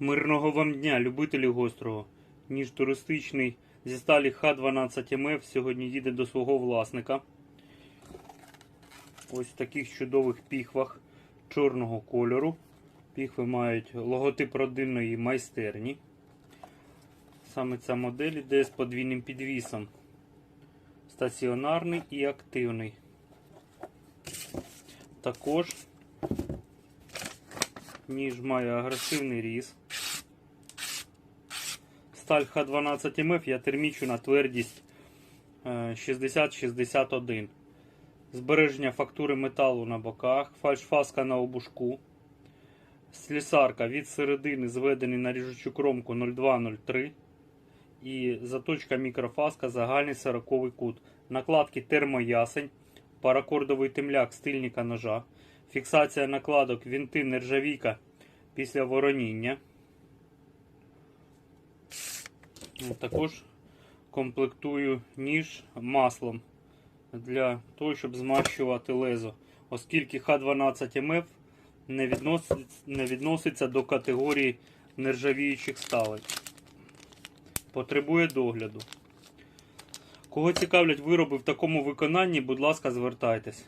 Мирного вам дня, любителі гострого. Ніж туристичний зі сталі Х12МФ сьогодні їде до свого власника. Ось в таких чудових піхвах чорного кольору. Піхви мають логотип родинної майстерні. Саме ця модель йде з подвійним підвісом. Стаціонарний і активний. Також ніж має агресивний різ. Сталь Х12МФ я термічу на твердість е, 60-61. Збереження фактури металу на боках, фальшфаска на обушку. Слісарка від середини зведений на ріжучу кромку 0203. І заточка мікрофаска загальний 40 кут. Накладки термоясень, паракордовий темляк стильника ножа. Фіксація накладок вінти нержавійка після вороніння. Також комплектую ніж маслом для того, щоб змащувати лезо, оскільки Х12МФ не відноситься, не відноситься до категорії нержавіючих сталей. Потребує догляду. Кого цікавлять вироби в такому виконанні, будь ласка, звертайтесь.